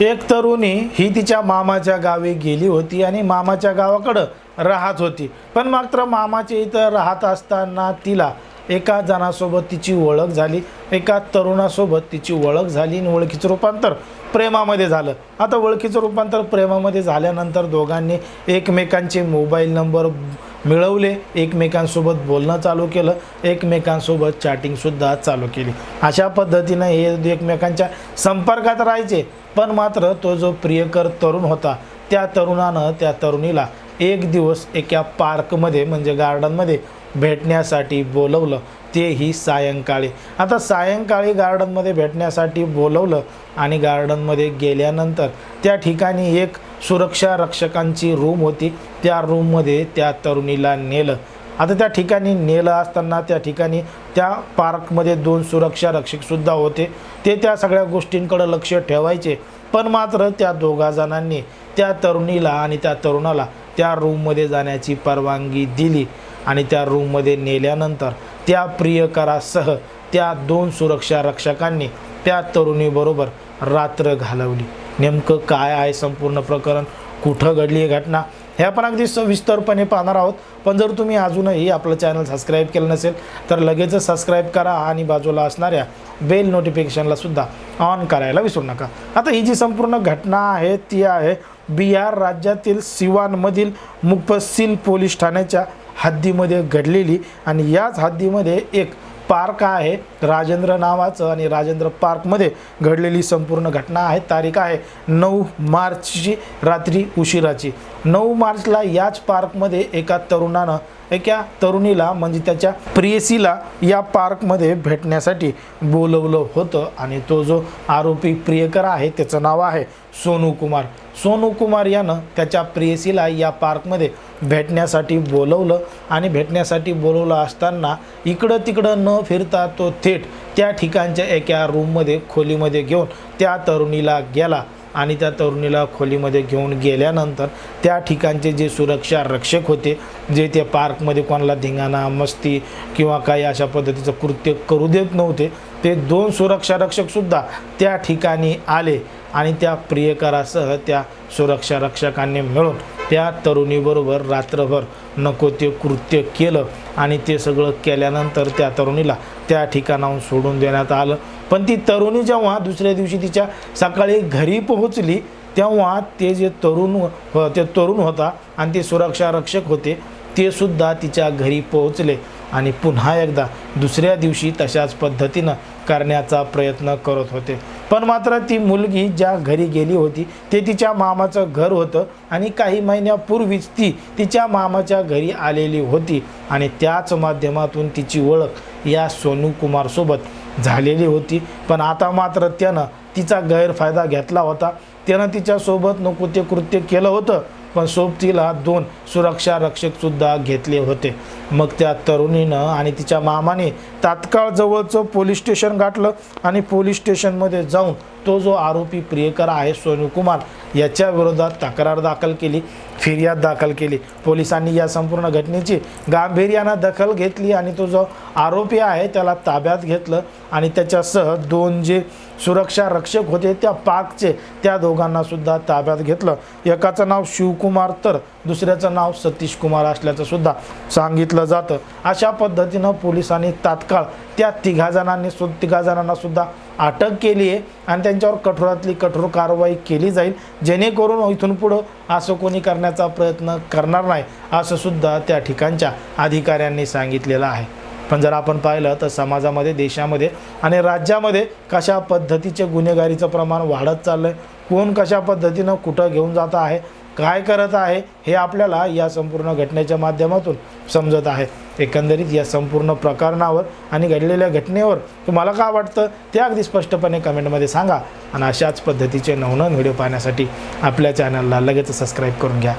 एक तरुणी ही तिच्या मामाच्या गावी गेली होती आणि मामाच्या गावाकडं राहत होती. पण मात्र मामाच्या इथं राहत असताना तिला एका जणासोबत तिची ओळख झाली एका तरुणासोबत तिची ओळख झाली आणि ओळखीचं रूपांतर प्रेमामध्ये झालं. आता ओळखीचं रूपांतर प्रेमामध्ये झाल्यानंतर दोघांनी एकमेकांचे मोबाईल नंबर मिळवले एकमेकांसोबत बोलणं चालू केलं एकमेकांसोबत चॅटिंगसुद्धा चालू केली. अशा पद्धतीनं हे एकमेकांच्या संपर्कात राहायचे. पण मात्र तो जो प्रियकर तरुण होता त्या तरुणानं त्या तरुणीला एक दिवस एका पार्कमध्ये म्हणजे गार्डनमध्ये भेटण्यासाठी बोलवलं. तेही सायंकाळी. आता सायंकाळी गार्डनमध्ये भेटण्यासाठी बोलवलं आणि गार्डनमध्ये गेल्यानंतर त्या ठिकाणी एक सुरक्षा रक्षकांची रूम होती. त्या रूममध्ये त्या तरुणीला नेलं. आता त्या ठिकाणी नेलं असताना त्या ठिकाणी त्या पार्कमध्ये दोन सुरक्षा रक्षकसुद्धा होते. ते त्या सगळ्या गोष्टींकडं लक्ष ठेवायचे. पण मात्र त्या दोघा जणांनी त्या तरुणीला आणि त्या तरुणाला त्या रूममध्ये जाण्याची परवानगी दिली आणि त्या रूममध्ये नेल्यानंतर त्या प्रियकरासह त्या दोन सुरक्षा रक्षकांनी त्या तरुणीबरोबर रात्र घालवली. नेमकं काय आहे संपूर्ण प्रकरण? कुठं घडली ही घटना? हे आपण अगदी सविस्तरपणे पाहणार आहोत. पण जर तुम्ही अजूनही आपलं चॅनल सबस्क्राईब केलं नसेल तर लगेचच सबस्क्राईब करा आणि बाजूला असणाऱ्या बेल नोटिफिकेशनला सुद्धा ऑन करायला विसरू नका. आता ही जी संपूर्ण घटना आहे ती आहे बिहार राज्यातील सिवानमधील मुफसिल पोलीस ठाण्याच्या हद्दीमध्ये घडलेली. आणि याच हद्दीमध्ये एक पार्क आहे. राजेंद्र नावाचं आणि राजेंद्र पार्कमध्ये घडलेली संपूर्ण घटना आहे. तारीख आहे नऊ मार्चची रात्री उशिराची. नऊ मार्चला याच पार्कमध्ये एका तरुणानं एका तरुणीला म्हणजे त्याच्या प्रियसीला या पार्कमध्ये भेटण्यासाठी बोलवलं होतं. आणि तो जो आरोपी प्रियकर आहे त्याचं नाव आहे सोनू कुमार. सोनू कुमार यानं त्याच्या प्रेयसीला या पार्कमध्ये भेटण्यासाठी बोलवलं आणि भेटण्यासाठी बोलवलं असताना इकडं तिकडं न फिरता तो थेट त्या ठिकाणच्या एका रूममध्ये खोलीमध्ये घेऊन त्या तरुणीला गेला आणि त्या तरुणीला खोलीमध्ये घेऊन गेल्यानंतर त्या ठिकाणचे जे सुरक्षा रक्षक होते जे ते पार्कमध्ये कोणाला धिंगाणा मस्ती किंवा काही अशा पद्धतीचं कृत्य करू देत नव्हते ते दोन सुरक्षा रक्षकसुद्धा त्या ठिकाणी आले. आणि त्या प्रियकरासह त्या सुरक्षा रक्षकांनी मिळून त्या तरुणीबरोबर रात्रभर नको ते कृत्य केलं आणि ते सगळं केल्यानंतर त्या तरुणीला त्या ठिकाणाहून सोडून देण्यात आलं. पण ती तरुणी जेव्हा दुसऱ्या दिवशी तिच्या सकाळी घरी पोहोचली तेव्हा ते जे तरुण हो, हो, ते तरुण होता आणि ते सुरक्षा रक्षक होते ते सुद्धा तिच्या घरी पोहोचले आणि पुन्हा एकदा दुसऱ्या दिवशी तशाच पद्धतीनं करण्याचा प्रयत्न करत होते. पण मात्र ती मुलगी ज्या घरी गेली होती ते तिच्या मामाचं घर होतं आणि काही महिन्यापूर्वीच ती तिच्या मामाच्या घरी आलेली होती आणि त्याच माध्यमातून तिची ओळख या सोनू कुमारसोबत झालेली होती. पण आता मात्र त्यानं तिचा गैरफायदा घेतला होता. त्यानं तिच्यासोबत नको ते कृत्य केलं होतं. पण सोबतीला दोन सुरक्षा रक्षकसुद्धा घेतले होते. मग त्या तरुणीनं आणि तिच्या मामाने तात्काळ जवळचं पोलीस स्टेशन गाठलं आणि पोलीस स्टेशनमध्ये जाऊन तो जो आरोपी प्रियकर आहे सोनू कुमार याच्या विरोधात तक्रार दाखल केली. फिर्याद दाखल केली. पोलिसांनी या संपूर्ण घटनेची गांभीर्यानं दखल घेतली आणि तो जो आरोपी आहे त्याला ताब्यात घेतलं आणि त्याच्यासह दोन जे सुरक्षा रक्षक होते त्या पाकचे त्या दोघांनासुद्धा ताब्यात घेतलं. एकाचं नाव शिवकुमार तर दुसऱ्याचं नाव सतीश कुमार असल्याचं सुद्धा सांगितलं जातं. अशा पद्धतीनं पोलिसांनी तात्काळ त्या तिघा जणांनी सु तिघा जणांनासुद्धा अटक केली आहे आणि त्यांच्यावर कठोरातली कठोर कारवाई केली जाईल जेणेकरून इथून पुढं असं कोणी करण्याचा प्रयत्न करणार नाही असं सुद्धा त्या ठिकाणच्या अधिकाऱ्यांनी सांगितलेलं आहे. पण जर आपण पाहिलं तर समाजामध्ये देशामध्ये आणि राज्यामध्ये कशा पद्धतीचे गुन्हेगारीचं प्रमाण वाढत चाललं आहे कोण कशा पद्धतीनं कुठं घेऊन जात आहे काय करत आहे हे आपल्याला या संपूर्ण घटनेच्या माध्यमातून समजत आहे. एकंदरीत या संपूर्ण प्रकरणावर आणि घडलेल्या घटनेवर तुम्हाला काय वाटतं ते अगदी स्पष्टपणे कमेंटमध्ये सांगा. आणि अशाच पद्धतीचे नवनवीन व्हिडिओ पाहण्यासाठी आपल्या चॅनलला लगेच सबस्क्राईब करून घ्या.